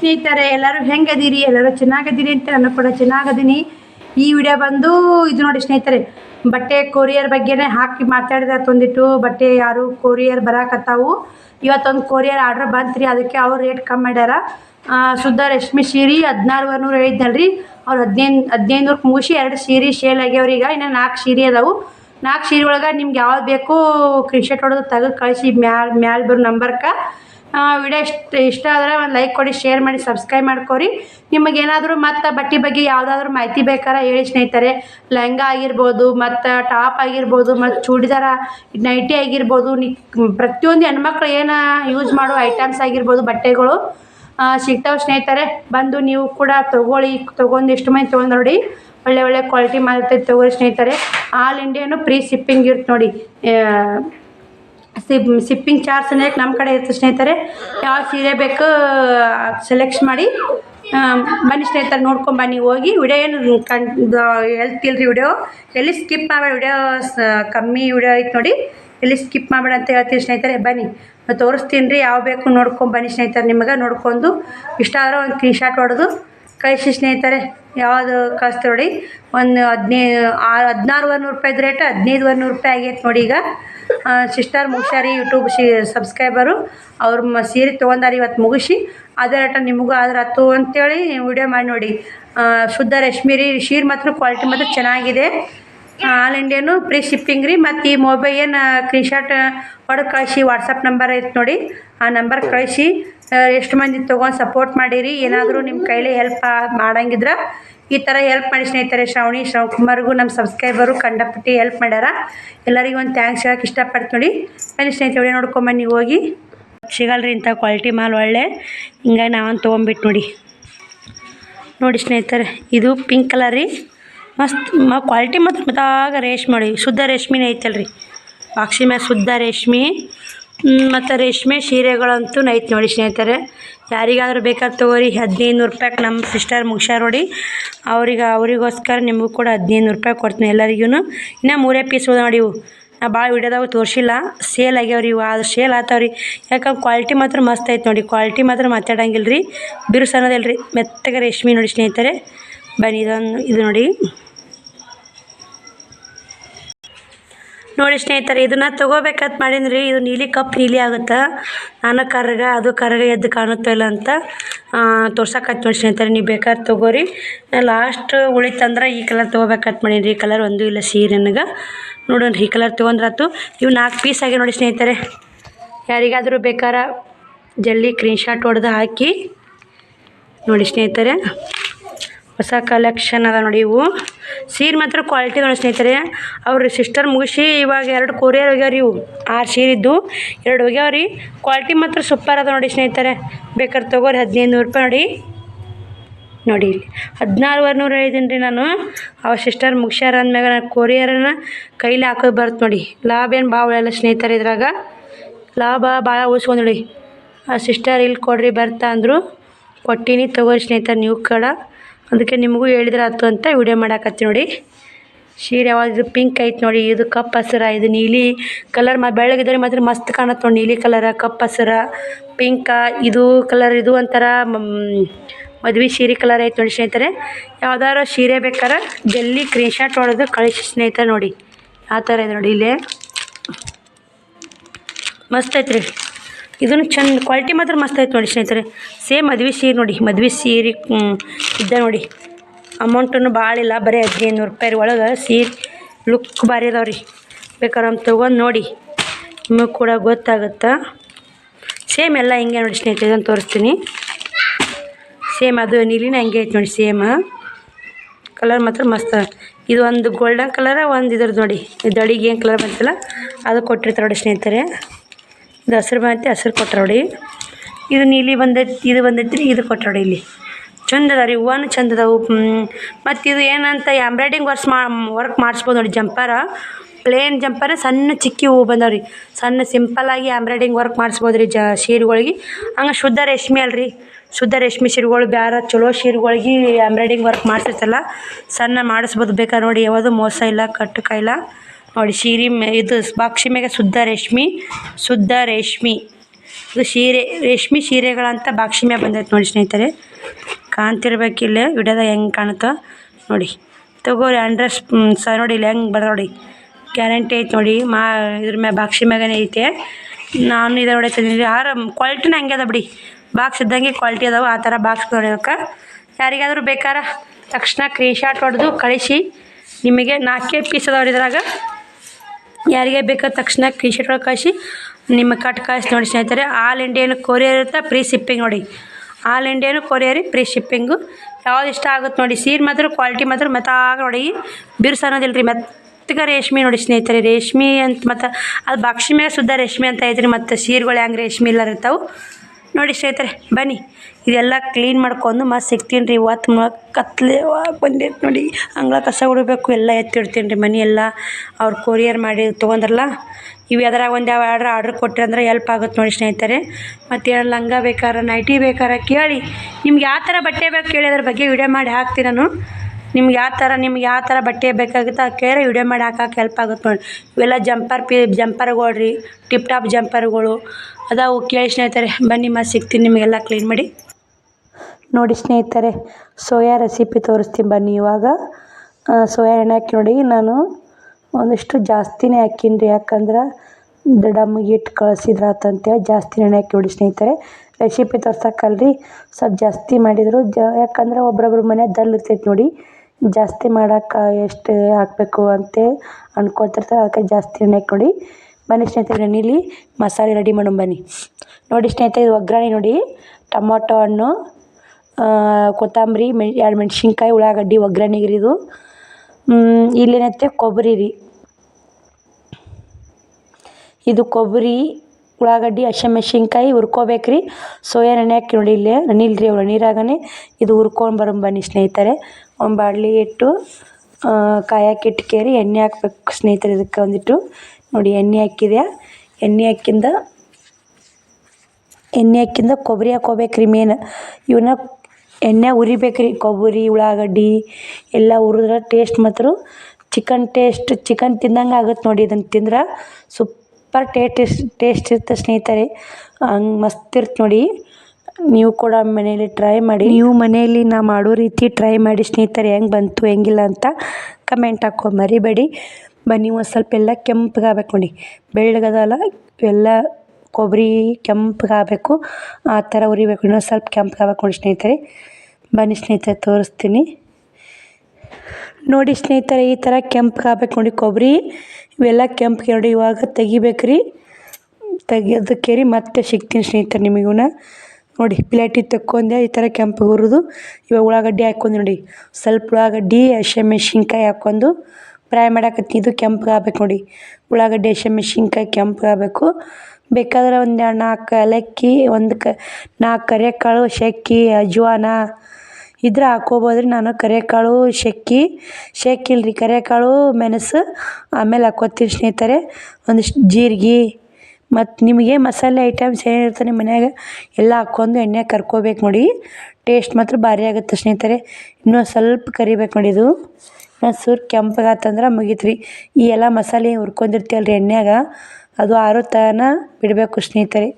ಸ್ನೇಹಿತರೆ, ಎಲ್ಲರೂ ಹೆಂಗದೀರಿ? ಎಲ್ಲರೂ ಚೆನ್ನಾಗದ್ದೀರಿ ಅಂತ ನಾನು ಕೂಡ ಚೆನ್ನಾಗದೀನಿ. ಈ ವಿಡಿಯೋ ಬಂದು ಇದು ನೋಡಿ ಸ್ನೇಹಿತರೆ, ಬಟ್ಟೆ ಕೊರಿಯರ್ ಬಗ್ಗೆನೇ ಹಾಕಿ ಮಾತಾಡಿದ್ರೆ ತಂದಿಟ್ಟು ಬಟ್ಟೆ ಯಾರು ಕೊರಿಯರ್ ಬರಾಕತ್ತಾವು. ಇವತ್ತೊಂದು ಕೊರಿಯರ್ ಆರ್ಡ್ರ್ ಬಂತ್ರಿ, ಅದಕ್ಕೆ ಅವ್ರು ರೇಟ್ ಕಮ್ಮಿ ಮಾಡ್ಯಾರ. ಶುದ್ಧ ರೇಷ್ಮೆ ಸೀರೆ ಹದಿನಾರು ನೂರು ಹೇಳಿದ್ನಲ್ರಿ ಅವ್ರು ಹದಿನೈದು ಹದಿನೈದು ನೂರಕ್ಕೆ ಮುಗಿಸಿ ಎರಡು ಸೀರೆ ಸೇಲ್ ಈಗ ಇನ್ನು ನಾಲ್ಕು ಸೀರೆ ಅದಾವು. ನಾಲ್ಕು ಸೀರೆ ಒಳಗೆ ನಿಮ್ಗೆ ಯಾವ್ದು ಬೇಕು ಕ್ರಿಶೆಟ್ ಹೊಡೆದು ತೆಗೆದು ಕಳಿಸಿ, ಮ್ಯಾಲ್, ಮ್ಯಾಲೆ ಬರೋ ನಂಬರ್ಗೆ ವಿಡಿಯೋ ಇಷ್ಟ ಇಷ್ಟ ಆದರೆ ಒಂದು ಲೈಕ್ ಕೊಡಿ ಶೇರ್ ಮಾಡಿ ಸಬ್ಸ್ಕ್ರೈಬ್ ಮಾಡ್ಕೊರಿ. ನಿಮಗೇನಾದರೂ ಮತ್ತು ಬಟ್ಟೆ ಬಗ್ಗೆ ಯಾವುದಾದ್ರೂ ಮಾಹಿತಿ ಬೇಕಾರೆ ಹೇಳಿ ಸ್ನೇಹಿತರೆ. ಲೆಹಂಗಾ ಆಗಿರ್ಬೋದು, ಮತ್ತು ಟಾಪ್ ಆಗಿರ್ಬೋದು, ಮತ್ತು ಚೂಡಿದಾರ, ನೈಟಿ ಆಗಿರ್ಬೋದು ನಿ ಪ್ರತಿಯೊಂದು ಹೆಣ್ಮಕ್ಳು ಏನು ಯೂಸ್ ಮಾಡೋ ಐಟಮ್ಸ್ ಆಗಿರ್ಬೋದು, ಬಟ್ಟೆಗಳು ಸಿಗ್ತಾವೆ ಸ್ನೇಹಿತರೆ. ಬಂದು ನೀವು ಕೂಡ ತೊಗೊಳ್ಳಿ ತೊಗೊಂಡು ಎಷ್ಟು ಮಂದಿ ತೊಗೊಂಡು ನೋಡಿ. ಒಳ್ಳೆ ಒಳ್ಳೆ ಕ್ವಾಲಿಟಿ ಮಾರ್ತೈತೆ ತೊಗೊಳ್ಳಿ ಸ್ನೇಹಿತರೆ. ಆಲ್ ಇಂಡಿಯಾನು ಫ್ರೀ ಶಿಪ್ಪಿಂಗ್ ಇರುತ್ತೆ ನೋಡಿ. ಸಿಪ್ ಸಿಪ್ಪಿಂಗ್ ಚಾರ್ಜ್ ಅನ್ನೋಕೆ ನಮ್ಮ ಕಡೆ ಇರುತ್ತೆ ಸ್ನೇಹಿತರೆ. ಯಾವ ಸೀರೆ ಬೇಕು ಸೆಲೆಕ್ಟ್ ಮಾಡಿ ಬನ್ನಿ ಸ್ನೇಹಿತರೆ, ನೋಡ್ಕೊಂಡು ಬನ್ನಿ ಹೋಗಿ. ವಿಡಿಯೋ ಏನು ಕಣ್ ಹೇಳ್ತಿಲ್ರಿ ವಿಡಿಯೋ? ಎಲ್ಲಿ ಸ್ಕಿಪ್ ಮಾಡಬೇಡ ವಿಡಿಯೋ ಕಮ್ಮಿ ವಿಡಿಯೋ ಐತೆ ನೋಡಿ. ಎಲ್ಲಿ ಸ್ಕಿಪ್ ಮಾಡಬೇಡ ಅಂತ ಹೇಳ್ತೀನಿ ಸ್ನೇಹಿತರೆ, ಬನ್ನಿ. ತೋರಿಸ್ತೀನಿ ರೀ, ಯಾವ ಬೇಕು ನೋಡ್ಕೊಂಡು ಬನ್ನಿ ಸ್ನೇಹಿತರೆ, ನಿಮಗೆ ನೋಡ್ಕೊಂಡು. ಇಷ್ಟ ಆದ್ರೆ ಒಂದು ಟಿ ಶಾಟ್ ಹೊಡೆದು ಕಳಿಸಿ ಸ್ನೇಹಿತರೆ. ಯಾವುದು ಕಳಿಸ್ತೀವಿ ನೋಡಿ. ಒಂದು ಹದಿನೈದು ಆರು ಹದಿನಾರು ನೂರು ರೂಪಾಯಿದು ರೇಟ್ ಹದಿನೈದು ನೂರು ರೂಪಾಯಿ ಆಗೈತೆ ನೋಡಿ ಈಗ. ಸಿಸ್ಟರ್ ಮುಗಿಸ್ಯಾರಿ ಯೂಟ್ಯೂಬ್ ಶಿ ಸಬ್ಸ್ಕ್ರೈಬರು ಅವ್ರು ಸೀರೆ ತೊಗೊಂಡಾರ ಇವತ್ತು ಮುಗಿಸಿ ಅದೇ ಆಟ ನಿಮಗೂ ಆದ್ರೆ ಹತ್ತು ಅಂತೇಳಿ ವಿಡಿಯೋ ಮಾಡಿ ನೋಡಿ. ಶುದ್ಧ ರೇಷ್ಮೀರಿ ಶೀರ್ ಮಾತ್ರ ಕ್ವಾಲಿಟಿ ಮಾತ್ರ ಚೆನ್ನಾಗಿದೆ. ಆಲ್ ಇಂಡಿಯಾನು ಫ್ರೀ ಶಿಪ್ಪಿಂಗ್ ರೀ. ಮತ್ತು ಈ ಮೊಬೈಲ್ ಏನು ಸ್ಕ್ರೀನ್ಶಾಟ್ ಹೊಡೆದು ಕಳಿಸಿ ವಾಟ್ಸಪ್ ನಂಬರ್ ಐತೆ ನೋಡಿ. ಆ ನಂಬರ್ ಕಳಿಸಿ ಎಷ್ಟು ಮಂದಿ ತೊಗೊಂಡು ಸಪೋರ್ಟ್ ಮಾಡಿರಿ? ಏನಾದರೂ ನಿಮ್ಮ ಕೈಲಿ ಹೆಲ್ಪ್ ಮಾಡಂಗಿದ್ರೆ ಈ ಥರ ಹೆಲ್ಪ್ ಮಾಡಿ ಸ್ನೇಹಿತರೆ, ಶ್ರಾವಣಿ ಶಿವಕುಮಾರ್ಗೂ ನಮ್ಮ ಸಬ್ಸ್ಕ್ರೈಬರು ಕಂಡಪಟ್ಟಿ ಹೆಲ್ಪ್ ಮಾಡ್ಯಾರ. ಎಲ್ಲರಿಗೂ ಒಂದು ಥ್ಯಾಂಕ್ಸ್ ಹೇಳಕ್ಕೆ ಇಷ್ಟಪಡ್ತೀನಿ ನೋಡಿ. ಬನ್ನಿ ಸ್ನೇಹಿತರೆ, ವಿಡಿಯೋ ನೋಡ್ಕೊಂಬನ್ನಿ ಹೋಗಿ. ಸಿಗಲ್ರಿ ಇಂಥ ಕ್ವಾಲಿಟಿ ಮಾಲ್ ಒಳ್ಳೆ. ಹಿಂಗಾಗಿ ನಾವೊಂದು ತೊಗೊಂಬಿಟ್ಟು ನೋಡಿ. ನೋಡಿ ಸ್ನೇಹಿತರೆ, ಇದು ಪಿಂಕ್ ಕಲರ್ ರೀ. ಮಸ್ತ್, ಮ ಕ್ವಾಲಿಟಿ ಮತ್ತು ಮತ್ತಾಗ ರೇಷ್ಮೆ ನೋಡಿ. ಶುದ್ಧ ರೇಷ್ಮೆನೇ ಐತಲ್ರಿ. ಬಾಕ್ಸಿ ಮ್ಯಾಗ ಶುದ್ಧ ರೇಷ್ಮೆ. ಮತ್ತು ರೇಷ್ಮೆ ಸೀರೆಗಳಂತೂ ನೈಟ್ ನೋಡಿ ಸ್ನೇಹಿತರೆ. ಯಾರಿಗಾದ್ರೂ ಬೇಕಾದ್ರೆ ತೊಗೋರಿ ಹದಿನೈದು ನೂರು ರೂಪಾಯ್ಗೆ ನಮ್ಮ ಸಿಸ್ಟರ್ ಮುಗ್ಸ್ಯಾರ ನೋಡಿ. ಅವ್ರಿಗೆ, ಅವರಿಗೋಸ್ಕರ ನಿಮಗೂ ಕೂಡ ಹದಿನೈದು ನೂರು ರೂಪಾಯಿ ಕೊಡ್ತೀನಿ ಎಲ್ಲರಿಗೂ ಇನ್ನು ಮೂರೇ ಪೀಸ್ ಉಳ್ದ ನೋಡಿ ಇವು. ನಾ ಭಾಳ ವಿಡಿಯೋದಾಗ ತೋರಿಸಿಲ್ಲ. ಸೇಲ್ ಆಗ್ಯಾವ್ರಿ ಇವು. ಆದ್ರೆ ಸೇಲ್ ಆತಾವ್ರಿ. ಯಾಕಂದ್ರೆ ಕ್ವಾಲಿಟಿ ಮಾತ್ರ ಮಸ್ತ್ ಐತೆ ನೋಡಿ. ಕ್ವಾಲಿಟಿ ಮಾತ್ರ ಮಾತಾಡಂಗಿಲ್ಲ ರೀ ಬಿರುಸು ಅನ್ನೋದಿಲ್ಲ ರೀ ಮೆತ್ತಗೆ ರೇಷ್ಮೆ ನೋಡಿ ಸ್ನೇಹಿತರೆ. ಬನ್ನಿ ಇದೊಂದು ಇದು ನೋಡಿ. ನೋಡಿ ಸ್ನೇಹಿತರೆ, ಇದನ್ನು ತೊಗೋಬೇಕಂತ ಮಾಡೀನಿ ರೀ ಇದು ನೀಲಿ ಕಪ್ ನೀಲಿ ಆಗುತ್ತೆ? ನಾನು ಕರ್ಗ, ಅದು ಕರ್ಗ ಎದ್ದು ಕಾಣುತ್ತೋ ಇಲ್ಲ ಅಂತ ತೋರ್ಸಕತ್ತು ನೋಡಿ ಸ್ನೇಹಿತರೆ, ನೀವು ಬೇಕಾದ್ರೆ ತೊಗೋರಿ. ಲಾಸ್ಟ್ ಉಳಿತಂದ್ರೆ ಈ ಕಲರ್ ತೊಗೋಬೇಕಂತ ಮಾಡೀನಿ ಈ ಕಲರ್ ಒಂದು ಇಲ್ಲ ಸೀರೆ ನನಗೆ. ನೋಡೋಣ, ಈ ಕಲರ್ ತೊಗೊಂಡ್ರಾತು. ಇವು ನಾಲ್ಕು ಪೀಸ್ ಆಗಿ ನೋಡಿ ಸ್ನೇಹಿತರೆ. ಯಾರಿಗಾದರೂ ಬೇಕಾರ ಕ್ರೀನ್ ಶಾಟ್ ಹೊಡೆದು ಹಾಕಿ ನೋಡಿ ಸ್ನೇಹಿತರೆ. ಹೊಸ ಕಲೆಕ್ಷನ್ ಅದ ನೋಡಿ ಇವು. ಸೀರೆ ಮಾತ್ರ ಕ್ವಾಲಿಟಿ ನೋಡಿ ಸ್ನೇಹಿತರೆ. ಅವ್ರ ಸಿಸ್ಟರ್ ಮುಗಿಸಿ ಇವಾಗ ಎರಡು ಕೊರಿಯರ್ ಹೋಗ್ಯಾವ್ರಿ ಇವು. ಆರು ಸೀರೆ ಇದ್ದು ಎರಡು ಹೋಗ್ಯಾವ್ರಿ. ಕ್ವಾಲಿಟಿ ಮಾತ್ರ ಸೂಪರ್ ಅದ ನೋಡಿ ಸ್ನೇಹಿತರೆ. ಬೇಕಾದ್ರೆ ತೊಗೋರಿ ಹದಿನೈದು ನೂರು ರೂಪಾಯಿ ನೋಡಿ. ನೋಡಿ ಇಲ್ಲಿ. ಹದಿನಾರುವರೆ ನೂರು ಹೇಳಿದ್ದೀನಿ ರೀ ನಾನು. ಅವ ಸಿಸ್ಟರ್ ಮುಗಿಸ್ಯಾರ ಅಂದ್ಮ್ಯಾಗ ನಾನು ಕೊರಿಯರನ್ನ ಕೈಲಿ ಹಾಕೋದು ಬರುತ್ತೆ ನೋಡಿ. ಲಾಭ ಏನು ಭಾಳ ಉಳಿಯಲ್ಲ ಸ್ನೇಹಿತರೆ ಇದ್ರಾಗ. ಲಾಭ ಭಾಳ ಉಳಿಸ್ಕೊಂಡು ನೋಡಿ. ಆ ಸಿಸ್ಟರ್ ಇಲ್ಲಿ ಕೊಡ್ರಿ ಬರ್ತಾ ಅಂದರು. ಕೊಟ್ಟಿನಿ ತಗೋರಿ ಸ್ನೇಹಿತರೆ ನೀವು ಕಡ. ಅದಕ್ಕೆ ನಿಮಗೂ ಹೇಳಿದ್ರೆ ಆಯ್ತು ಅಂತ ವಿಡಿಯೋ ಮಾಡಾಕತ್ತಿ ನೋಡಿ. ಸೀರೆ ಇದು ಪಿಂಕ್ ಐತೆ ನೋಡಿ, ಇದು ಕಪ್ ಹಸಿರ, ಇದು ನೀಲಿ ಕಲರ್ ಮ ಬೆಳಗಿದ್ರೆ ಮಾತ್ರ ಮಸ್ತ್ ಕಾಣತ್ತೆ ನೋಡಿ ನೀಲಿ ಕಲರ ಕಪ್ ಹಸಿರ ಪಿಂಕ ಇದು ಕಲರ್ ಇದು ಒಂಥರ ಮದ್ವೆ ಸೀರೆ ಕಲರ್ ಐತೆ ನೋಡಿ ಸ್ನೇಹಿತರೆ. ಯಾವ್ದಾದ್ರು ಸೀರೆ ಬೇಕಾರೆ ಜಲ್ಲಿ ಕ್ರೀನ್ ಶಾಟ್ ಹೊಡೆದು ಕಳಿಸಿ ಸ್ನೇಹಿತರೆ ನೋಡಿ. ಆ ಥರ ಇದೆ ನೋಡಿ ಇಲ್ಲೇ. ಮಸ್ತ್ ಐತೆ ರೀ ಇದನ್ನು ಚೆಂದ ಕ್ವಾಲಿಟಿ ಮಾತ್ರ ಮಸ್ತ್ ಆಯ್ತು ನೋಡಿ ಸ್ನೇಹಿತರೆ. ಸೇಮ್ ಮದ್ವೆ ಸೀರೆ ನೋಡಿ, ಮದ್ವೆ ಸೀರೆ ಇದ್ದ ನೋಡಿ. ಅಮೌಂಟನ್ನು ಭಾಳ ಇಲ್ಲ, ಬರೀ ಹದಿನೈದು ರೂಪಾಯಿ ಒಳಗೆ ಸೀರೆ. ಲುಕ್ ಭಾರಿ ಅದಾವೆ ರೀ. ಬೇಕಾದ್ರೆ ನಮ್ಮ ತೊಗೊಂಡು ನೋಡಿ. ನಿಮಗೆ ಕೂಡ ಗೊತ್ತಾಗುತ್ತೆ. ಸೇಮ್ ಎಲ್ಲ ಹಿಂಗೆ ನೋಡಿ ಸ್ನೇಹಿತರೆ ಇದನ್ನು ತೋರಿಸ್ತೀನಿ. ಸೇಮ್ ಅದು ನೀಲಿನ ಹಂಗೆ ಐತೆ ನೋಡಿ ಸೇಮ್ ಕಲರ್ ಮಾತ್ರ ಮಸ್ತ್. ಇದು ಒಂದು ಗೋಲ್ಡನ್ ಕಲರ ಒಂದು ಇದ್ರದ್ದು ನೋಡಿ. ಇದು ಅಡಿಗೆ ಏನು ಕಲರ್ ಬಂತಲ್ಲ, ಅದು ಕೊಟ್ಟಿರ್ತಾರೆ ನೋಡಿ ಸ್ನೇಹಿತರೆ. ಇದು ಹಸಿರು ಬಂದೈತಿ, ಹಸಿರು ನೋಡಿ. ಇದು ನೀಲಿ ಬಂದೈತಿ, ಇದು ಬಂದೈತಿ ರೀ ಇದು ಕೊಟ್ಟರು ಇಲ್ಲಿ. ಚಂದ ಅದ ರೀ, ಹೂವನು ಚಂದ ಅದಾವು ಮತ್ತು ಇದು ಏನಂತ ಎಂಬ್ರಾಯ್ಡಿಂಗ್ ವರ್ಕ್ ಮಾ ವರ್ಕ್ ಮಾಡಿಸ್ಬೋದು ನೋಡಿ, ಜಂಪರ. ಪ್ಲೇನ್ ಜಂಪರ, ಸಣ್ಣ ಚಿಕ್ಕಿ ಹೂವು ಬಂದಾವ್ರಿ. ಸಣ್ಣ ಸಿಂಪಲ್ಲಾಗಿ ಎಂಬ್ರಾಯ್ಡಿಂಗ್ ವರ್ಕ್ ಮಾಡಿಸ್ಬೋದು ರೀ ಜ ಸೀರೆಗಳಿಗೆ ಹಂಗೆ ಶುದ್ಧ ರೇಷ್ಮೆ ಅಲ್ರಿ. ಶುದ್ಧ ರೇಷ್ಮೆ ಸೀರೆಗಳು ಬೇರೆ ಚಲೋ ಸೀರೆಗಳಿಗೆ ಎಂಬ್ರಾಯ್ಡಿಂಗ್ ವರ್ಕ್ ಮಾಡ್ಸಿರ್ತಲ್ಲ ಸಣ್ಣ ಮಾಡಿಸ್ಬೋದು. ಬೇಕಾದ್ರೆ ನೋಡಿ, ಯಾವುದು ಮೋಸ ಇಲ್ಲ ಕಟ್ಟು ಇಲ್ಲ. ನೋಡಿ ಸೀರೆ ಇದು ಬಾಕ್ಷಿ ಮೇಲೆ ಶುದ್ಧ ರೇಷ್ಮೆ ಶುದ್ಧ ರೇಷ್ಮೆ. ಇದು ಸೀರೆ ರೇಷ್ಮೆ ಸೀರೆಗಳಂತ ಬಾಕ್ಷಿ ಮ್ಯಾಗ ಬಂದೈತೆ ನೋಡಿ ಸ್ನೇಹಿತರೆ. ಕಾಣ್ತಿರ್ಬೇಕಿಲ್ಲ ವಿಡಿಯೋದಾಗ ಹೆಂಗೆ ಕಾಣುತ್ತೋ. ನೋಡಿ, ತಗೋರಿ ಅಂಡ್ರೆಸ್ ಸ ನೋಡಿ, ಇಲ್ಲಿ ಹೆಂಗೆ ಬರ್ದ ನೋಡಿ. ಗ್ಯಾರಂಟಿ ಐತೆ ನೋಡಿ, ಮಾ, ಇದ್ರ ಮ್ಯಾಗ ಬಾಕ್ಷಿ ಮ್ಯಾಗನೇ ಐತೆ. ನಾನು ಇದ್ರ ನೋಡಿ ತಂದಿದ್ದೆ ಆರ ಕ್ವಾಲಿಟಿನ ಹಂಗೆ ಅದ ಬಿಡಿ. ಬಾಕ್ಸ್ ಇದ್ದಂಗೆ ಕ್ವಾಲಿಟಿ ಅದಾವೆ, ಆ ಥರ ಬಾಕ್ಸ್ ನೋಡೋಕೆ ಯಾರಿಗಾದರೂ ಬೇಕಾರ ತಕ್ಷಣ ಕ್ರೀನ್ ಶಾಟ್ ಹೊಡೆದು ಕಳಿಸಿ. ನಿಮಗೆ ನಾಲ್ಕೇ ಪೀಸ್ ಅದಾವ್ರಿ ಇದ್ರಾಗ. ಯಾರಿಗೆ ಬೇಕಾದ ತಕ್ಷಣ ಟೀ ಶರ್ಟ್ ಒಳಗೆ ಕಳಿಸಿ, ನಿಮ್ಮ ಕಟ್ ಕಳಿಸಿ ನೋಡಿ ಸ್ನೇಹಿತರೆ. ಆಲ್ ಇಂಡಿಯನ್ ಕೊರಿಯರ್ ಇರುತ್ತೆ ಫ್ರೀ ಶಿಪ್ಪಿಂಗ್ ನೋಡಿ. ಆಲ್ ಇಂಡಿಯಾನು ಕೊರಿಯರಿ ಫ್ರೀ ಶಿಪ್ಪಿಂಗು ಯಾವ್ದು ಇಷ್ಟ ಆಗುತ್ತೆ ನೋಡಿ, ಸೀರೆ ಮಾತ್ರ ಕ್ವಾಲಿಟಿ ಮಾತ್ರ ಮೆತ್ತಾಗ ನೋಡಿ. ಬಿರ್ಸ್ ಅನ್ನೋದಿಲ್ಲ ರೀ ಮೆತ್ತಗೆ ರೇಷ್ಮೆ ನೋಡಿ ಸ್ನೇಹಿತರೆ. ರೇಷ್ಮೆ ಅಂತ ಮತ್ತು, ಅದು ಬಾಕ್ಷಿ ಸುದ್ದ ರೇಷ್ಮೆ ಅಂತ ಐತ್ರಿ, ಮತ್ತು ಸೀರೆಗಳು ಹೆಂಗೆ ರೇಷ್ಮೆ ಇಲ್ಲ ಇರ್ತಾವೆ. ನೋಡಿ ಸ್ನೇಹಿತರೆ, ಬನ್ನಿ. ಇದೆಲ್ಲ ಕ್ಲೀನ್ ಮಾಡ್ಕೊಂಡು ಮತ್ತೆ ಸಿಗ್ತೀನಿ ರೀ. ಇವತ್ತು ಮ ಕತ್ಲೆ ಬಂದೈತೆ ನೋಡಿ. ಅಂಗಳ ಕಸ ಹೊಡಿಬೇಕು ಎಲ್ಲ ಎತ್ತಿಡ್ತೀನಿ ರೀ ಮನೆ ಎಲ್ಲ. ಅವ್ರು ಕೊರಿಯರ್ ಮಾಡಿ ತೊಗೊಂಡ್ರಲ್ಲ, ಇವು ಎದ್ರಾಗ ಒಂದು ಯಾವ ಆರ್ಡ್ರ್ ಆರ್ಡ್ರ್ ಕೊಟ್ಟರೆ ಅಂದ್ರೆ ಎಲ್ಪ್ ಆಗುತ್ತೆ ನೋಡಿ ಸ್ನೇಹಿತರೆ. ಮತ್ತು ಏನು ಲಂಗ ಬೇಕಾರ ನೈಟಿ ಬೇಕಾರ ಕೇಳಿ. ನಿಮ್ಗೆ ಯಾವ ಥರ ಬಟ್ಟೆ ಬೇಕು ಕೇಳಿ, ಅದ್ರ ಬಗ್ಗೆ ವಿಡಿಯೋ ಮಾಡಿ ಹಾಕ್ತೀನಿ ನಾನು. ನಿಮ್ಗೆ ಯಾವ ಥರ, ನಿಮ್ಗೆ ಯಾವ ಥರ ಬಟ್ಟೆ ಬೇಕಾಗುತ್ತೆ ಆ ಕೇಳಿ ವಿಡಿಯೋ ಮಾಡಿ ಹಾಕಕ್ಕೆ ಹೆಲ್ಪ್ ಆಗುತ್ತೆ ನೋಡಿ. ಇವೆಲ್ಲ ಜಂಪರ್ ಪಿ ಜಂಪರ್ಗಳು ರೀ ಟಿಪ್ ಟಾಪ್ ಜಂಪರ್ಗಳು ಅದಾವು ಕೇಳಿ ಸ್ನೇಹಿತರೆ, ಬನ್ನಿ ಮತ್ತು ಸಿಗ್ತೀನಿ ನಿಮಗೆಲ್ಲ ಕ್ಲೀನ್ ಮಾಡಿ. ನೋಡಿ ಸ್ನೇಹಿತರೆ, ಸೋಯಾ ರೆಸಿಪಿ ತೋರಿಸ್ತೀನಿ ಬನ್ನಿ ಇವಾಗ. ಸೋಯಾ ಎಣ್ಣೆ ಹಾಕಿ ನೋಡಿ, ನಾನು ಒಂದಿಷ್ಟು ಜಾಸ್ತಿನೇ ಹಾಕೀನಿ ರೀ. ಯಾಕಂದ್ರೆ ಡಮ್ಮಿಗೆ ಇಟ್ಟು ಕಳಿಸಿದ್ರ ಆತಂತೇಳಿ ಜಾಸ್ತಿ ಎಣ್ಣೆ ಹಾಕಿ ನೋಡಿ ಸ್ನೇಹಿತರೆ. ರೆಸಿಪಿ ತೋರ್ಸಕ್ಕಲ್ರಿ, ಸ್ವಲ್ಪ ಜಾಸ್ತಿ ಮಾಡಿದರು. ಜ, ಯಾಕಂದ್ರೆ ಒಬ್ರೊಬ್ರ ಮನೆ ದಲ್ ಇರ್ತೈತೆ ನೋಡಿ. ಜಾಸ್ತಿ ಮಾಡೋಕೆ ಎಷ್ಟು ಹಾಕಬೇಕು ಅಂತ ಅನ್ಕೊತಿರ್ತಾರೆ. ಅದಕ್ಕೆ ಜಾಸ್ತಿ ಎಣ್ಣೆ ಹಾಕಿ ನೋಡಿ. ಬನ್ನಿ ಸ್ನೇಹಿತರೆ ಇಲ್ಲಿ ಮಸಾಲೆ ರೆಡಿ ಮಾಡೋಣ ಬನ್ನಿ. ನೋಡಿ ಸ್ನೇಹಿತರೆ, ಇದು ಒಗ್ಗರಣೆ ನೋಡಿ. ಟೊಮೊಟೊ ಹಣ್ಣು ಕೊತ್ತಂಬರಿ ಮೆ ಎರಡು ಮೆಣ್ಸಿನ್ಕಾಯಿ, ಉಳ್ಳಾಗಡ್ಡಿ, ಒಗ್ಗರಣೆ ರೀ ಇದು. ಇಲ್ಲೇನತ್ತೆ ಇಲ್ಲೇನೈತೆ ಕೊಬ್ಬರಿ ರೀ. ಇದು ಕೊಬ್ಬರಿ, ಉಳ್ಳಾಗಡ್ಡಿ, ಹಸಿಮೆಣ್ಸಿನ್ಕಾಯಿ ಹುರ್ಕೋಬೇಕು ರೀ. ಸೋಯಾ ನೆನೆ ಹಾಕಿ ನೋಡಿ ಇಲ್ಲೇ. ನೀಲ್ರಿ ಅವ್ರು ನೀರಾಗನೇ. ಇದು ಹುರ್ಕೊಂಡು ಬರೋಣ ಬನ್ನಿ ಸ್ನೇಹಿತರೆ. ಒಂದು ಬಾಣಲಿ ಇಟ್ಟು ಕಾಯಕ್ಕೆ ಇಟ್ಕೇರಿ ಎಣ್ಣೆ ಹಾಕ್ಬೇಕು ಸ್ನೇಹಿತರೆ ಇದಕ್ಕೆ ಒಂದಿಟ್ಟು ನೋಡಿ, ಎಣ್ಣೆ ಹಾಕಿದೆ ಎಣ್ಣೆ ಹಾಕಿಂದ ಎಣ್ಣೆ ಹಾಕಿಂದ ಕೊಬ್ಬರಿ ಹಾಕೋಬೇಕ್ರಿ ಮೇನ್ ಇವನ್ನ ಎಣ್ಣೆ ಉರಿಬೇಕು ರೀ ಕೊಬ್ಬರಿ, ಉಳ್ಳಾಗಡ್ಡಿ ಎಲ್ಲ ಹುರಿದ್ರೆ ಟೇಸ್ಟ್ ಮಾತ್ರ ಚಿಕನ್ ಟೇಸ್ಟ್ ಚಿಕನ್ ತಿಂದಂಗೆ ಆಗುತ್ತೆ ನೋಡಿ ಇದನ್ನು ತಿಂದ್ರೆ. ಸೂಪರ್ ಟೇಸ್ಟ್ ಟೇಸ್ಟ್ ಇರುತ್ತೆ ಸ್ನೇಹಿತರೆ. ಹಂಗೆ ಮಸ್ತ್ ಇರುತ್ತೆ ನೋಡಿ. ನೀವು ಕೂಡ ಮನೆಯಲ್ಲಿ ಟ್ರೈ ಮಾಡಿ. ನೀವು ಮನೆಯಲ್ಲಿ ನಾ ಮಾಡೋ ರೀತಿ ಟ್ರೈ ಮಾಡಿ ಸ್ನೇಹಿತರೆ, ಹೆಂಗೆ ಬಂತು, ಹೆಂಗಿಲ್ಲ ಅಂತ ಕಮೆಂಟ್ ಹಾಕೋ ಮರಿಬೇಡಿ. ಬನ್ನಿ ಒಂದು ಸ್ವಲ್ಪ ಎಲ್ಲ ಕೆಂಪಗಾಗಬೇಕು ನೋಡಿ. ಬೆಳ್ಳಗದಲ್ಲ ಎಲ್ಲ ಕೊಬ್ಬರಿ ಕೆಂಪಗಾಗಬೇಕು ಆ ಥರ ಉರಿಬೇಕು. ಇನ್ನೊಂದು ಸ್ವಲ್ಪ ಕೆಂಪಗಾಗಬೇಕು ನೋಡಿ ಸ್ನೇಹಿತರೆ. ಬನ್ನಿ ಸ್ನೇಹಿತರೆ, ತೋರಿಸ್ತೀನಿ. ನೋಡಿ ಸ್ನೇಹಿತರೆ, ಈ ಥರ ಕೆಂಪಗಾಗಬೇಕು ನೋಡಿ ಕೊಬ್ಬರಿ. ಇವೆಲ್ಲ ಕೆಂಪು ನೋಡಿ ಇವಾಗ ತೆಗಿಬೇಕು ರೀ ತೆಗಿಯೋದಕ್ಕೆ ರೀ ಮತ್ತೆ ಸಿಗ್ತೀನಿ ಸ್ನೇಹಿತರೆ ನಿಮಗೆ ನೋಡಿ ಪ್ಲೇಟಿಗೆ ತಕ್ಕೊಂಡೆ, ಈ ಥರ ಕೆಂಪಗೆ ಹುರಿದು ಇವಾಗ ಉಳ್ಳಾಗಡ್ಡಿ ಹಾಕ್ಕೊಂಡು ನೋಡಿ. ಸ್ವಲ್ಪ ಉಳ್ಳಾಗಡ್ಡಿ, ಹಸಿಮೆಣ್ಸಿನ್ಕಾಯಿ ಹಾಕ್ಕೊಂಡು ಫ್ರೈ ಮಾಡಾಕತ್ತಿ. ಇದು ಕೆಂಪಗೆ ಆಗ್ಬೇಕು ನೋಡಿ. ಉಳ್ಳಾಗಡ್ಡಿ, ಹಸಿಮೆಣ್ಸಿನ್ಕಾಯಿ ಕೆಂಪಗೆ ಆಗಬೇಕು. ಬೇಕಾದ್ರೆ ಒಂದು ನಾಲ್ಕು ಏಲಕ್ಕಿ, ಒಂದು ಕ, ನಾಲ್ಕು ಕರಿಯಕಾಳು ಶೆಕ್ಕಿ, ಅಜ್ವಾನ ಇದ್ರೆ ಹಾಕೋಬೋದ್ರಿ ನಾನು ಕರೆಕಾಳು, ಶೆಕ್ಕಿ ಶೆಕ್ಕಿ ಕರೆಕಾಳು, ಮೆಣಸು, ಆಮೇಲೆ ಹಾಕ್ಕೋತೀನಿ ಸ್ನೇಹಿತರೆ. ಒಂದಿಷ್ಟು ಜೀರಿಗೆ ಮತ್ತು ನಿಮಗೆ ಮಸಾಲೆ ಐಟಮ್ಸ್ ಏನಿರ್ತದೆ ನಿಮ್ಮ ಮನ್ಯಾಗ, ಎಲ್ಲ ಹಾಕ್ಕೊಂಡು ಎಣ್ಣೆ ಕರ್ಕೋಬೇಕು ನೋಡಿ. ಟೇಸ್ಟ್ ಮಾತ್ರ ಭಾರಿ ಆಗುತ್ತೆ ಸ್ನೇಹಿತರೆ. ಇನ್ನೂ ಸ್ವಲ್ಪ ಕರಿಬೇಕು ನೋಡಿ ಇದು. ಚೂರು ಕೆಂಪಗಾತಂದ್ರೆ ಮುಗೀತು ಈ ಎಲ್ಲ ಮಸಾಲೆ ಹುರ್ಕೊಂಡಿರ್ತೀವಲ್ಲ ರೀ ಎಣ್ಣೆಯಾಗ ಅದು ಆರೋ ತನ ಬಿಡಬೇಕು ಸ್ನೇಹಿತರೆ.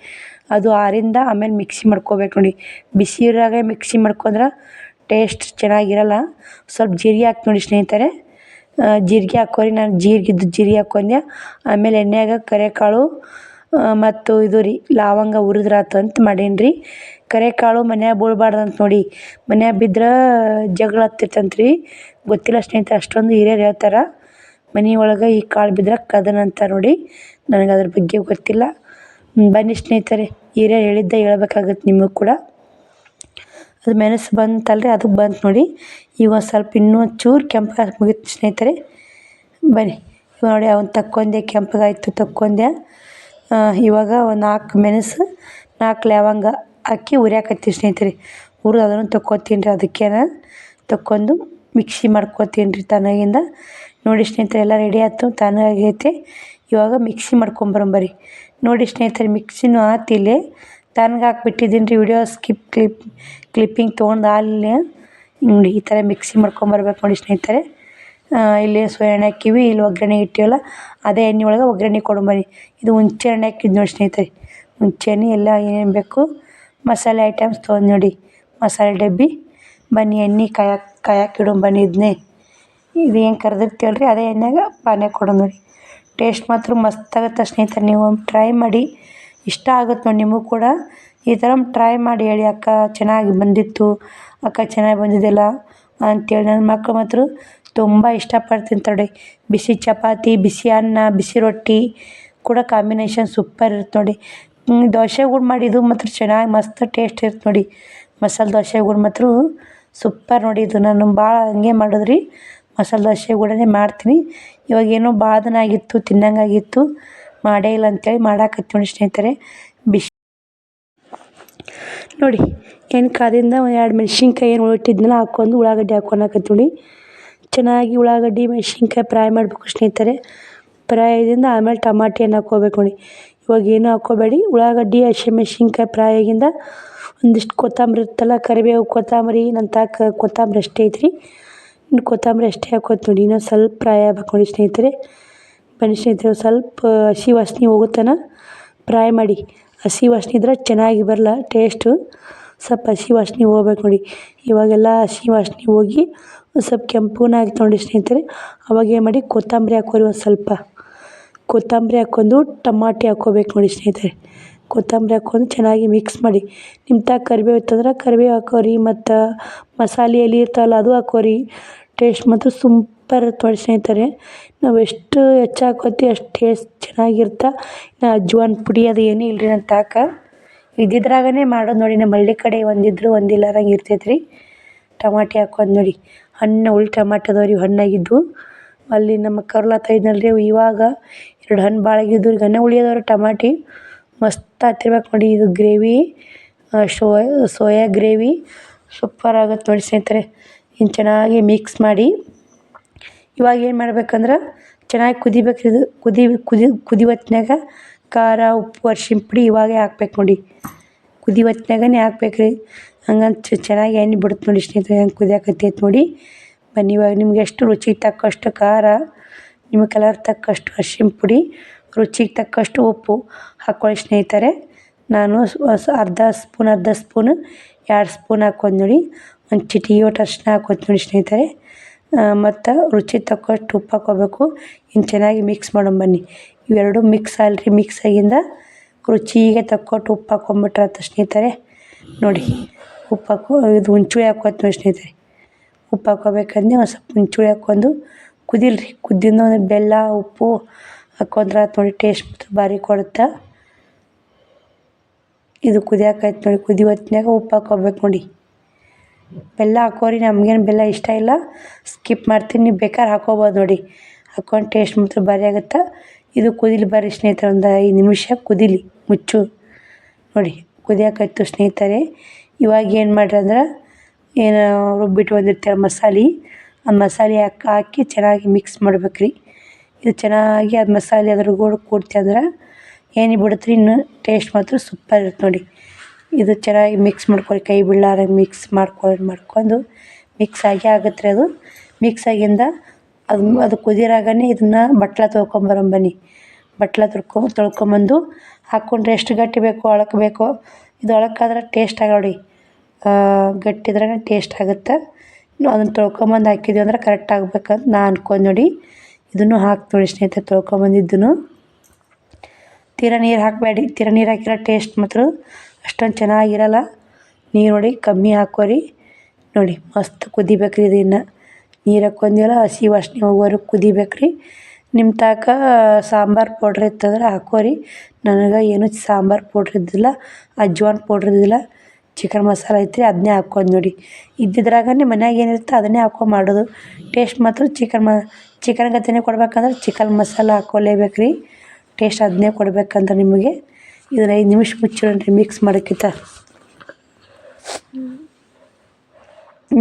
ಅದು ಆರಿಂದ ಆಮೇಲೆ ಮಿಕ್ಸಿ ಮಾಡ್ಕೋಬೇಕು ನೋಡಿ. ಬಿಸಿ ಇರುವಾಗೆ ಮಿಕ್ಸಿ ಮಾಡ್ಕೊಂಡ್ರೆ ಟೇಸ್ಟ್ ಚೆನ್ನಾಗಿರಲ್ಲ. ಸ್ವಲ್ಪ ಜೀರಿಗೆ ಹಾಕಿ ನೋಡಿ ಸ್ನೇಹಿತರೆ. ಜೀರಿಗೆ ಹಾಕೋರಿ. ನಾನು ಜೀರಿಗೆ ಇದ್ದು ಜೀರಿಗೆ ಹಾಕ್ಕೊಂಡೆ ಆಮೇಲೆ ಎಣ್ಣೆಯಾಗ ಕರಿಕಾಳು ಮತ್ತು ಇದು ರೀ, ಲವಂಗ ಉರಿದ್ರಾತಂತ ಮಾಡೀನಿ ರೀ. ಕರಿಕಾಳು ಮನ್ಯಾಗ ಬೀಳ್ಬಾರ್ದು ಅಂತ ನೋಡಿ. ಮನ್ಯಾಗ ಬಿದ್ರೆ ಜಗಳ ಆಗ್ತೈತಂತ ರೀ. ಗೊತ್ತಿಲ್ಲ ಸ್ನೇಹಿತರೆ, ಅಷ್ಟೊಂದು ಹಿರಿಯರು ಹೇಳ್ತಾರೆ. ಮನೆ ಒಳಗೆ ಈ ಕಾಳು ಬಿದ್ರೆ ಕದನ ಅಂತ ನೋಡಿ. ನನಗೆ ಅದ್ರ ಬಗ್ಗೆ ಗೊತ್ತಿಲ್ಲ. ಬನ್ನಿ ಸ್ನೇಹಿತರೆ, ಹಿರಿಯರು ಹೇಳಿದ್ದೆ ಹೇಳ್ಬೇಕಾಗತ್ತೆ ನಿಮಗೂ ಕೂಡ. ಅದು ಮೆಣಸು ಬಂತಲ್ರಿ ಅದು ಬಂತು ನೋಡಿ. ಈಗ ಒಂದು ಸ್ವಲ್ಪ ಇನ್ನೂ ಚೂರು ಕೆಂಪಗೆ ಮುಗೀತು ಸ್ನೇಹಿತರೆ. ಬನ್ನಿ ನೋಡಿ, ಅವನು ತಕ್ಕೊಂಡೆ ಕೆಂಪಗಾಯ್ತು ತಕ್ಕೊಂಡೆ ಇವಾಗ ಒಂದು ನಾಲ್ಕು ಮೆಣಸು, ನಾಲ್ಕು ಲವಂಗ ಹಾಕಿ ಉರಿಯಾಕತ್ತೀವಿ ಸ್ನೇಹಿತರೆ. ಉರಿ ಅದನ್ನು ತಕ್ಕೊತೀನಿ ರೀ ಅದಕ್ಕೆ ತಕ್ಕೊಂಡು ಮಿಕ್ಸಿ ಮಾಡ್ಕೊತೀನಿ ರೀ ತನಗಿಂದ. ನೋಡಿ ಸ್ನೇಹಿತರೆ, ಎಲ್ಲ ರೆಡಿ ಆಯ್ತು, ತನಗೈತೆ. ಇವಾಗ ಮಿಕ್ಸಿ ಮಾಡ್ಕೊಂಬರಂಬರಿ ನೋಡಿ ಸ್ನೇಹಿತರೆ, ಮಿಕ್ಸಿನೂ ಆತು ತನಗೆ ಹಾಕ್ಬಿಟ್ಟಿದ್ದೀನಿ ರೀ ವಿಡಿಯೋ ಸ್ಕಿಪ್ ಕ್ಲಿಪ್ ಕ್ಲಿಪ್ಪಿಂಗ್ ತೊಗೊಂಡು ಅಲ್ಲಿ ನೋಡಿ ಈ ಥರ ಮಿಕ್ಸಿ ಮಾಡ್ಕೊಂಬರ್ಬೇಕು ನೋಡಿ ಸ್ನೇಹಿತರೆ. ಇಲ್ಲಿ ಸೋಯಾ ಎಣ್ಣೆ ಹಾಕೀವಿ ಇಲ್ಲಿ ಒಗ್ಗರಣೆ ಇಟ್ಟೀವಲ್ಲ, ಅದೇ ಎಣ್ಣೆ ಒಳಗೆ ಒಗ್ಗರಣೆ ಕೊಡಂಬರಿ ಇದು ಹುಂಚೆ ಎಣ್ಣೆ ಹಾಕಿದ್ದು ನೋಡಿ ಸ್ನೇಹಿತರೆ. ಮುಂಚೆನೇ ಎಲ್ಲ ಏನೇನು ಬೇಕು? ಮಸಾಲೆ ಐಟಮ್ಸ್ ತೊಗೊಂಡು ನೋಡಿ. ಮಸಾಲೆ ಡಬ್ಬಿ. ಬನ್ನಿ, ಎಣ್ಣೆ ಕಾಯಕ್ಕೆ ಕಾಯಕ್ಕೆ ಇಡೋಣ ಬನ್ನಿ ಇದನ್ನೇ. ಇದು ಏನು ಕರ್ದಿರ್ತೀವಲ್ಲ ರೀ ಅದೇ ಎಣ್ಣೆಗೆ ಪಾನೆ ಕೊಡೋಣ ನೋಡಿ. ಟೇಸ್ಟ್ ಮಾತ್ರ ಮಸ್ತ್ ಆಗತ್ತೆ ಸ್ನೇಹಿತರೆ, ನೀವು ಟ್ರೈ ಮಾಡಿ. ಇಷ್ಟ ಆಗುತ್ತೆ ನೋಡಿ ನಿಮಗೂ ಕೂಡ. ಈ ಥರ ಟ್ರೈ ಮಾಡಿ ಹೇಳಿ, ಅಕ್ಕ ಚೆನ್ನಾಗಿ ಬಂದಿತ್ತು, ಅಕ್ಕ ಚೆನ್ನಾಗಿ ಬಂದಿದೆಯಲ್ಲ ಅಂತೇಳಿ ನನ್ನ ಮಕ್ಕಳು ಮಾತ್ರ ತುಂಬ ಇಷ್ಟಪಟ್ಟು ತಿಂತಾರೆ ನೋಡಿ ಬಿಸಿ ಚಪಾತಿ, ಬಿಸಿ ಅನ್ನ, ಬಿಸಿ ರೊಟ್ಟಿ ಕೂಡ ಕಾಂಬಿನೇಷನ್ ಸೂಪರ್ ಇರುತ್ತೆ ನೋಡಿ. ದೋಸೆ ಕೂಡ ಮಾಡಿದ್ದು ಮಾತ್ರ ಚೆನ್ನಾಗಿ ಮಸ್ತ್ ಟೇಸ್ಟ್ ಇರುತ್ತೆ ನೋಡಿ. ಮಸಾಲೆ ದೋಸೆ ಕೂಡ ಮಾತ್ರ ಸೂಪರ್ ನೋಡಿ ಇದು. ನಾನು ಭಾಳ ಹಂಗೆ ಮಾಡಿದ್ರಿ. ಮಸಾಲೆ ದೋಸೆ ಕೂಡನೇ ಮಾಡ್ತೀನಿ. ಇವಾಗ ಏನೋ ಭಾಳ ಆಗಿತ್ತು ತಿನ್ನಂಗಾಗಿತ್ತು ಮಾಡೇ ಇಲ್ಲ ಅಂತೇಳಿ ಮಾಡಾಕತ್ತೀವಿ ನೋಡಿ ಸ್ನೇಹಿತರೆ. ಬಿಸಿ ನೋಡಿ, ಏನು ಕಾದಿಂದ ಎರಡು ಮೆಣಸಿನ್ಕಾಯಿ ಏನು ಉಳಿಟ್ಟಿದ್ನಲ್ಲ ಹಾಕ್ಕೊಂಡು ಉಳ್ಳಾಗಡ್ಡಿ ಹಾಕ್ಕೊಳಕತ್ತೀನಿ ನೋಡಿ. ಚೆನ್ನಾಗಿ ಉಳ್ಳಾಗಡ್ಡಿ, ಮೆಣ್ಸಿನ್ಕಾಯಿ ಫ್ರೈ ಮಾಡಬೇಕು ಸ್ನೇಹಿತರೆ. ಫ್ರೈ ಆಗಿಂದ ಆಮೇಲೆ ಟಮಾಟಿ ಹಣ್ಣು ಹಾಕ್ಕೋಬೇಕು ನೋಡಿ. ಇವಾಗ ಏನು ಹಾಕ್ಕೋಬೇಡಿ? ಉಳ್ಳಾಗಡ್ಡಿ ಹಸಿಮೆಣ್ಸಿನ್ಕಾಯಿ ಫ್ರೈ ಆಗಿಂದ ಒಂದಿಷ್ಟು ಕೊತ್ತಂಬರಿ ಇರುತ್ತಲ್ಲ, ಕರಿಬೇವು ಕೊತ್ತಂಬರಿ ನನ್ನ ತಾಕ ಕೊತ್ತಂಬರಿ ಅಷ್ಟೇ ಐತ್ರಿ. ಇನ್ನು ಕೊತ್ತಂಬರಿ ಅಷ್ಟೇ ಹಾಕೋತ್ ನೋಡಿ. ಇನ್ನೊಂದು ಸ್ವಲ್ಪ ಫ್ರೈ ಆಗ್ಬೇಕು ನೋಡಿ ಸ್ನೇಹಿತರೆ. ಬನ್ನಿ ಸ್ನೇಹಿತರೆ ಸ್ವಲ್ಪ ಹಸಿ ವಾಸನೆ ಹೋಗುತ್ತನ? ಫ್ರೈ ಮಾಡಿ. ಹಸಿ ವಾಸನೆ ಇದ್ರೆ ಚೆನ್ನಾಗಿ ಬರಲ್ಲ, ಟೇಸ್ಟು. ಸ್ವಲ್ಪ ಹಸಿ ವಾಸನೆ ಹೋಗ್ಬೇಕು ನೋಡಿ. ಇವಾಗೆಲ್ಲ ಹಸಿ ವಾಸನೆ ಹೋಗಿ ಒಂದು ಸ್ವಲ್ಪ ಕೆಂಪುನ ಆಯ್ತು ನೋಡಿ ಸ್ನೇಹಿತರೆ, ಅವಾಗ ಏನು ಮಾಡಿ ಕೊತ್ತಂಬರಿ ಹಾಕೋರಿ ಒಂದು ಸ್ವಲ್ಪ. ಕೊತ್ತಂಬರಿ ಹಾಕ್ಕೊಂಡು ಟಮಾಟಿ ಹಾಕ್ಕೋಬೇಕು ನೋಡಿ ಸ್ನೇಹಿತರೆ. ಕೊತ್ತಂಬರಿ ಹಾಕ್ಕೊಂಡು ಚೆನ್ನಾಗಿ ಮಿಕ್ಸ್ ಮಾಡಿ. ನಿಮ್ಮ ಕರಿಬೇವು ಇತ್ತಂದ್ರೆ ಕರಿಬೇವು ಹಾಕೋರಿ ಮತ್ತು ಮಸಾಲೆ ಎಲೆ ಇರ್ತಾವಲ್ಲ ಅದು ಹಾಕೋರಿ. ಟೇಸ್ಟ್ ಮಾತ್ರ ಸೂಪರ್ ಇರುತ್ತೆ ಸ್ನೇಹಿತರೆ. ನಾವು ಎಷ್ಟು ಹೆಚ್ಚು ಹಾಕೋತೀವಿ ಅಷ್ಟು ಟೇಸ್ಟ್ ಚೆನ್ನಾಗಿರ್ತಾ. ನಾ ಅಜ್ವಾನ್ ಪುಡಿ ಅದು ಏನೂ ಇಲ್ಲರಿ ನನ್ನ ತಾಕ. ಇದ್ದಿದ್ರಾಗನೇ ಮಾಡೋದು ನೋಡಿ, ನಮ್ಮ ಹಳ್ಳಿ ಕಡೆ ಒಂದಿದ್ರು ಒಂದಿಲ್ಲಾರಂಗೆ ಇರ್ತೈತೆ ರೀ ಟಮಾಟಿ ಹಾಕ್ಕೊಂಡು ನೋಡಿ, ಹಣ್ಣು ಹುಳಿ ಟಮಾಟ ಅದಾವೆ ರೀ, ಹಣ್ಣಾಗಿದ್ದು. ಅಲ್ಲಿ ನಮ್ಮ ಕರ್ಲತ್ತ ಇದ್ನಲ್ಲ ಇವಾಗ ಎರಡು ಹಣ್ಣು ಭಾಳ ಆಗಿದ್ದು ಈಗ ಹಣ್ಣು ರೀ ಟಮಾಟಿ. ಮಸ್ತ್ ಆಗ್ತಿರ್ಬೇಕು ನೋಡಿ, ಇದು gravy soya soya gravy. Super ಆಗುತ್ತೆ ನೋಡಿ ಸ್ನೇಹಿತರೆ ಇನ್ನು ಚೆನ್ನಾಗಿ ಮಿಕ್ಸ್ ಮಾಡಿ. ಇವಾಗ ಏನು ಮಾಡ್ಬೇಕಂದ್ರೆ, ಚೆನ್ನಾಗಿ ಕುದಿಬೇಕು ಇದು, ಕುದಿ ಕುದಿ ಕುದಿ ಹೊತ್ನ್ಯಾಗ ಖಾರ ಉಪ್ಪು, ಅರ್ಶಿಣ ಪುಡಿ ಇವಾಗೇ ಹಾಕ್ಬೇಕು ನೋಡಿ. ಕುದಿ ಹೊತ್ತಿನಾಗೇ ಹಾಕ್ಬೇಕು ರೀ. ಹಂಗಂತ ಚೆನ್ನಾಗಿ ಎಣ್ಣೆ ಬಿಡುತ್ತೆ ನೋಡಿ ಸ್ನೇಹಿತರೆ, ಹೆಂಗೆ ಕುದಿಯಾಕತ್ತೈತೆ ನೋಡಿ. ಬನ್ನಿ ಇವಾಗ ನಿಮ್ಗೆ ಎಷ್ಟು ರುಚಿಗೆ ತಕ್ಕಷ್ಟು ಖಾರ ನಿಮಗೆ ಕಲರ್ ತಕ್ಕಷ್ಟು ಅರ್ಶಿಣ ಪುಡಿ, ರುಚಿಗೆ ತಕ್ಕಷ್ಟು ಉಪ್ಪು ಹಾಕ್ಕೊಳ್ಳಿ ಸ್ನೇಹಿತರೆ. ನಾನು ಅರ್ಧ ಸ್ಪೂನ್ ಅರ್ಧ ಸ್ಪೂನ್, ಎರಡು ಸ್ಪೂನ್ ಹಾಕ್ಕೊಂಡು ನೋಡಿ. ಒಂದು ಚಿಟಿಗೆ ಒಟ್ಟು ಅರ್ಶಿನ ಹಾಕ್ಕೊತ ನೋಡಿ ಸ್ನೇಹಿತರೆ. ಮತ್ತು ರುಚಿ ತಕ್ಕಷ್ಟು ಉಪ್ಪು ಹಾಕೋಬೇಕು. ಇನ್ನು ಚೆನ್ನಾಗಿ ಮಿಕ್ಸ್ ಮಾಡೋಣ ಬನ್ನಿ. ಇವೆರಡು ಮಿಕ್ಸ್ ಆಗಲ್ರಿ ಮಿಕ್ಸ್ ಆಗಿಂದ ರುಚಿಗೆ ತಕ್ಕಷ್ಟು ಉಪ್ಪು ಹಾಕೊಂಬಿಟ್ರೆ ಆಯ್ತು ಸ್ನೇಹಿತರೆ, ನೋಡಿ ಉಪ್ಪು ಹಾಕೋ, ಇದು ಹುಣ್ಚುಳಿ ಹಾಕ್ಕೋತ ಸ್ನೇಹಿತರೆ. ಉಪ್ಪು ಹಾಕ್ಕೋಬೇಕಂದ್ರೆ ಒಂದು ಸ್ವಲ್ಪ ಹುಣ್ಚುಳಿ ಹಾಕ್ಕೊಂಡು ಕುದಿಲ್ರಿ. ಕುದ್ದಿಂದ ಒಂದು ಬೆಲ್ಲ, ಉಪ್ಪು ಹಾಕ್ಕೊಂಡ್ರೆ ಆಯ್ತು ನೋಡಿ ಟೇಸ್ಟ್ ಭಾರಿ ಕೊಡುತ್ತೆ. ಇದು ಕುದಿಯಾಕೈತೆ ನೋಡಿ, ಕುದಿ ಹೊತ್ನ್ಯಾಗ ಉಪ್ಪು ಹಾಕೋಬೇಕು ನೋಡಿ. ಬೆಲ್ಲ ಹಾಕೋರಿ, ನಮ್ಗೇನು ಬೆಲ್ಲ ಇಷ್ಟ ಇಲ್ಲ. ಸ್ಕಿಪ್ ಮಾಡ್ತೀನಿ, ನೀವು ಬೇಕಾದ್ರೆ ಹಾಕೋಬೋದು ನೋಡಿ. ಹಾಕೊಂಡು ಟೇಸ್ಟ್ ಮಾತ್ರ ಭಾರಿ ಆಗುತ್ತೆ? ಇದು ಕುದಿಲಿ ಬರ್ರಿ ಸ್ನೇಹಿತರೆ, ಒಂದು ಐದು ನಿಮಿಷ ಕುದಿಲಿ, ಮುಚ್ಚು. ನೋಡಿ, ಕುದಿಯಾಕಾಯ್ತು ಸ್ನೇಹಿತರೆ. ಇವಾಗ ಏನು ಮಾಡ್ರಿ ಅಂದ್ರೆ, ಏನು ರುಬ್ಬಿಟ್ಟು ಬಂದಿರ್ತೀರ ಮಸಾಲೆ, ಆ ಮಸಾಲೆ ಹಾಕಿ ಹಾಕಿ ಚೆನ್ನಾಗಿ ಮಿಕ್ಸ್ ಮಾಡ್ಬೇಕ್ರಿ. ಇದು ಚೆನ್ನಾಗಿ ಅದು ಮಸಾಲೆ ಅದ್ರ ಕೂಡ ಕೂಡ್ತಿ ಅಂದ್ರೆ ಏನು ಬಿಡುತ್ತೆ ಇನ್ನು? ಟೇಸ್ಟ್ ಮಾತ್ರ ಸೂಪರ್ ಇರುತ್ತೆ ನೋಡಿ. ಇದು ಚೆನ್ನಾಗಿ ಮಿಕ್ಸ್ ಮಾಡ್ಕೊಳ್ಳಿ ಕೈ ಬೀಳಾರಂಗೆ ಮಿಕ್ಸ್ ಮಾಡ್ಕೊಂಡು ಮಾಡ್ಕೊಂಡು ಮಿಕ್ಸ್ ಆಗಿ ಆಗುತ್ತೆ ಅದು. ಮಿಕ್ಸ್ ಆಗಿಂದ ಅದು ಅದು ಕುದಿರಾಗನೇ ಇದನ್ನು ಬಟ್ಲ ತೊಳ್ಕೊಂಬರೋಣ ಬನ್ನಿ. ಬಟ್ಲ ತೊಳ್ಕೊ, ತೊಳ್ಕೊಂಬಂದು ಹಾಕ್ಕೊಂಡ್ರೆ ಎಷ್ಟು ಗಟ್ಟಿ ಬೇಕೋ ಅಳಕ್ಕೆ ಬೇಕೋ, ಇದು ಅಳಕ್ಕಾದ್ರೆ ಟೇಸ್ಟ್ ಆಗಲ್ಲ ಗಟ್ಟಿದ್ರೆ ಟೇಸ್ಟ್ ಆಗುತ್ತೆ. ಅದನ್ನು ತೊಳ್ಕೊಂಬಂದು ಹಾಕಿದ್ವಿ ಅಂದ್ರೆ ಕರೆಕ್ಟ್ ಆಗ್ಬೇಕಂತ ನಾ ಅನ್ಕೊಂಡು ನೋಡಿ. ಇದನ್ನು ಹಾಕಿ ನೋಡಿ ಸ್ನೇಹಿತರೆ, ತೊಳ್ಕೊಂಬಂದಿದ್ದನ್ನು. ತೀರ ನೀರು ಹಾಕಬೇಡಿ. ತೀರ ನೀರು ಹಾಕಿರೋ ಟೇಸ್ಟ್ ಮಾತ್ರ ಅಷ್ಟೊಂದು ಚೆನ್ನಾಗಿರಲ್ಲ. ನೀರು ನೋಡಿ ಕಮ್ಮಿ ಹಾಕೋರಿ ನೋಡಿ, ಮಸ್ತ್ ಕುದಿಬೇಕ್ರಿ ಇದನ್ನು ನೀರು ಹಾಕೊಂದಿಲ್ಲ ಹಸಿ ವಾಸನೆ ಹೋಗೋವರೆಗೂ ಕುದಿಬೇಕ್ರಿ. ನಿಮ್ಮ ತಾಕ ಸಾಂಬಾರು ಪೌಡ್ರ್ ಇತ್ತಂದ್ರೆ ಹಾಕೋರಿ ನನಗೆ ಏನು ಸಾಂಬಾರು ಪೌಡ್ರ್ ಇದ್ದಿಲ್ಲ, ಅಜ್ವಾನ್ ಪೌಡ್ರ್ ಇದ್ದಿಲ್ಲ. ಚಿಕನ್ ಮಸಾಲ ಐತ್ರಿ ಅದನ್ನೇ ಹಾಕೊಂಡು ನೋಡಿ. ಇದ್ದಿದ್ರಾಗನೇ ಮನ್ಯಾಗ ಏನಿರುತ್ತೆ ಅದನ್ನೇ ಹಾಕೋ ಮಾಡೋದು. ಟೇಸ್ಟ್ ಮಾತ್ರ ಚಿಕನ್ ಮ, ಚಿಕನ್ ಗತೆನೇ ಕೊಡ್ಬೇಕಂದ್ರೆ ಚಿಕನ್ ಮಸಾಲ ಹಾಕ್ಕೊಳ್ಳೇಬೇಕು ರೀ ಟೇಸ್ಟ್ ಅದನ್ನೇ ಕೊಡ್ಬೇಕಂತ ನಿಮಗೆ. ಇದನ್ನ ಐದು ನಿಮಿಷ ಮುಚ್ಚಿಡೋಣ ಮಿಕ್ಸ್ ಮಾಡೋಕ್ಕಿಂತ.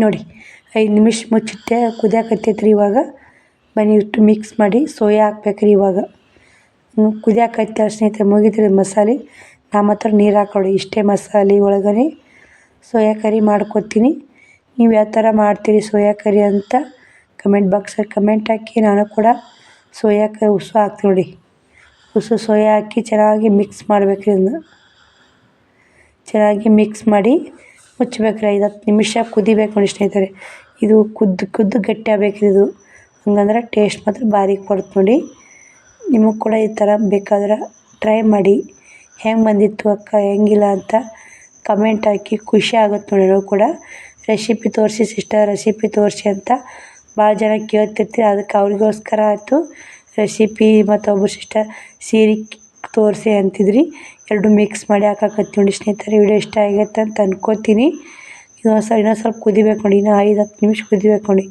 ನೋಡಿ, ಐದು ನಿಮಿಷ ಮುಚ್ಚಿಟ್ಟೆ, ಕುದಿಯಾಕತ್ತೈತ್ರಿ ಇವಾಗ. ಬನ್ನಿ ಇಟ್ಟು ಮಿಕ್ಸ್ ಮಾಡಿ, ಸೋಯಾ ಹಾಕ್ಬೇಕ್ರಿ ಇವಾಗ. ಕುದಿಯಾಕೈತೆ ಸ್ನೇಹಿತರೆ ಮುಗಿದ್ರಿ ಮಸಾಲೆ. ನಾ ಮಾತ್ರ ನೀರು ಹಾಕೊಳ್ಳಿ ಇಷ್ಟೇ ಮಸಾಲೆ ಒಳಗನೆ. ಸೋಯಾ ಕರಿ ಮಾಡ್ಕೊತೀನಿ. ನೀವು ಯಾವ ಥರ ಮಾಡ್ತೀರಿ ಸೋಯಾ ಕರಿ ಅಂತ ಕಮೆಂಟ್ ಬಾಕ್ಸಲ್ಲಿ ಕಮೆಂಟ್ ಹಾಕಿ, ನಾನು ಕೂಡ ಸೋಯಾ ಕ ಉಸು ಹಾಕ್ತೀನಿ ನೋಡಿ. ಉಸು ಸೋಯಾ ಹಾಕಿ ಚೆನ್ನಾಗಿ ಮಿಕ್ಸ್ ಮಾಡಬೇಕು ಇದನ್ನು. ಚೆನ್ನಾಗಿ ಮಿಕ್ಸ್ ಮಾಡಿ ಮುಚ್ಚಬೇಕು ಐದು ಹತ್ತು ನಿಮಿಷ ಕುದಿಬೇಕು ನೋಡಿ ಸ್ನೇಹಿತರೆ. ಇದು ಕುದ್ದು ಕುದ್ದು ಗಟ್ಟಿ ಇದು. ಹಂಗಂದ್ರೆ ಟೇಸ್ಟ್ ಮಾತ್ರ ಭಾರಿ ಕೊಡುತ್ತೆ ನೋಡಿ. ನಿಮಗೆ ಕೂಡ ಈ ಥರ ಬೇಕಾದ್ರೆ ಟ್ರೈ ಮಾಡಿ. ಹೆಂಗೆ ಬಂದಿತ್ತು ಅಕ್ಕ, ಹೆಂಗಿಲ್ಲ ಅಂತ ಕಮೆಂಟ್ ಹಾಕಿ ಖುಷಿ ಆಗುತ್ತೆ ನೋಡಿ ನಾವು ಕೂಡ. ರೆಸಿಪಿ ತೋರಿಸಿ ಸಿಸ್ಟರ್ ರೆಸಿಪಿ ತೋರಿಸಿ ಅಂತ ಭಾಳ ಜನ ಕೇಳ್ತಿರ್ತೀರಿ. ಅದಕ್ಕೆ ಅವ್ರಿಗೋಸ್ಕರ ಆಯಿತು. ರೆಸಿಪಿ ಮತ್ತು ಮತ್ತೊಬ್ಬರು ಸಿಸ್ಟರ್ ಸೀರೆ ತೋರಿಸಿ ಅಂತಿದ್ರಿ. ಎರಡು ಮಿಕ್ಸ್ ಮಾಡಿ ಹಾಕಾಕತ್ತಿ ನೋಡಿ ಸ್ನೇಹಿತರೆ ವಿಡಿಯೋ ಇಷ್ಟ ಆಗೈತೆ ಅಂತ ಅನ್ಕೋತೀನಿ. ಇನ್ನೊಂದು ಸಲ, ಇನ್ನೊಂದು ಸ್ವಲ್ಪ ಕುದಿಬೇಕು ನೋಡಿ, ಇನ್ನೂ ಐದು ಹತ್ತು ನಿಮಿಷ ಕುದಿಬೇಕು ನೋಡಿ.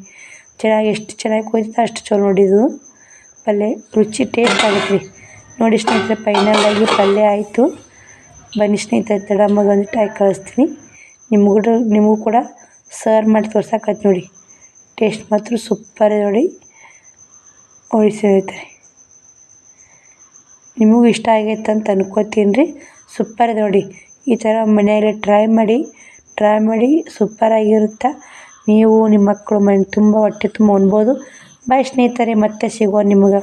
ಚೆನ್ನಾಗಿ ಎಷ್ಟು ಚೆನ್ನಾಗಿ ಕುದಿತ ಅಷ್ಟು ಚಲೋ ನೋಡಿ ಇದು. ಪಲ್ಯ ರುಚಿ ಟೇಸ್ಟ್ ಆಗುತ್ತೆ ರೀ. ನೋಡಿ ಸ್ನೇಹಿತರೆ ಫೈನಲ್ ಆಗಿ ಪಲ್ಯ ಆಯಿತು. ಬನ್ನಿ ಸ್ನೇಹಿತರೆ, ತಡ ಒಂದಿಟ್ಟು ಹಾಕಿ ಕಳಿಸ್ತೀನಿ. ನಿಮ್ಗೂ ನಿಮಗೂ ಕೂಡ ಸರ್ವ್ ಮಾಡಿ ತೋರ್ಸಕತ್ತಿ ನೋಡಿ. ಟೇಸ್ಟ್ ಮಾತ್ರ ಸೂಪರ್ ಇದೆ ನೋಡಿ. ಸ್ನೇಹಿತರೆ ನಿಮಗೂ ಇಷ್ಟ ಆಗೈತೆ ಅಂತ ಅನ್ಕೋತೀನಿ ರೀ ಸೂಪರ್ ಇದೆ ನೋಡಿ. ಈ ಥರ ಮನೆಯಲ್ಲಿ ಟ್ರೈ ಮಾಡಿ ಟ್ರೈ ಮಾಡಿ ಸೂಪರಾಗಿರುತ್ತೆ ನೀವು, ನಿಮ್ಮ ಮಕ್ಕಳು ಮನೆ ತುಂಬ ಹೊಟ್ಟೆ ತುಂಬ ಉಣ್ಬೋದು. ಬಾಯ್ ಸ್ನೇಹಿತರೆ, ಮತ್ತೆ ಸಿಗುವ ನಿಮ್ಗೆ.